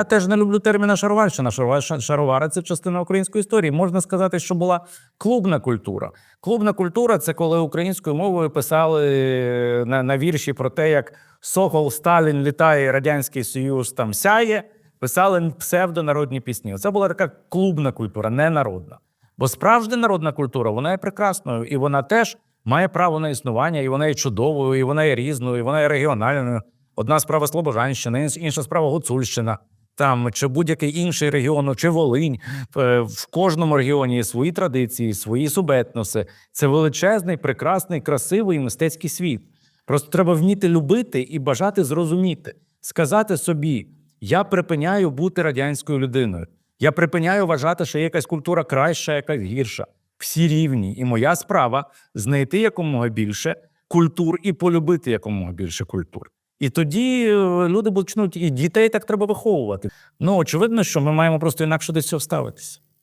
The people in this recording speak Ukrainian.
Я теж не люблю терміна шароварщина. Шаровар- Шаровари це частина української історії. Можна сказати, що була клубна культура. Клубна культура це коли українською мовою писали на, на вірші про те, як Сокол Сталін літає, Радянський Союз там сяє. Писали псевдонародні пісні. Це була така клубна культура, не народна. Бо справжня народна культура вона є прекрасною, і вона теж має право на існування, і вона є чудовою, і вона є різною, і вона є регіональною. Одна справа Слобожанщина, інша справа Гуцульщина. Там чи будь-який інший регіон, чи Волинь. Е, В кожному регіоні є свої традиції, свої субетноси. Це величезний, прекрасний, красивий мистецький світ. Просто треба вміти любити і бажати зрозуміти, сказати собі: я припиняю бути радянською людиною. Я припиняю вважати, що є якась культура краща, якась гірша. Всі рівні. І моя справа знайти якомога більше культур і полюбити якомога більше культур. І тоді е, люди почнуть, і дітей так треба виховувати. Ну, очевидно, що ми маємо просто інакше до цього ставитися.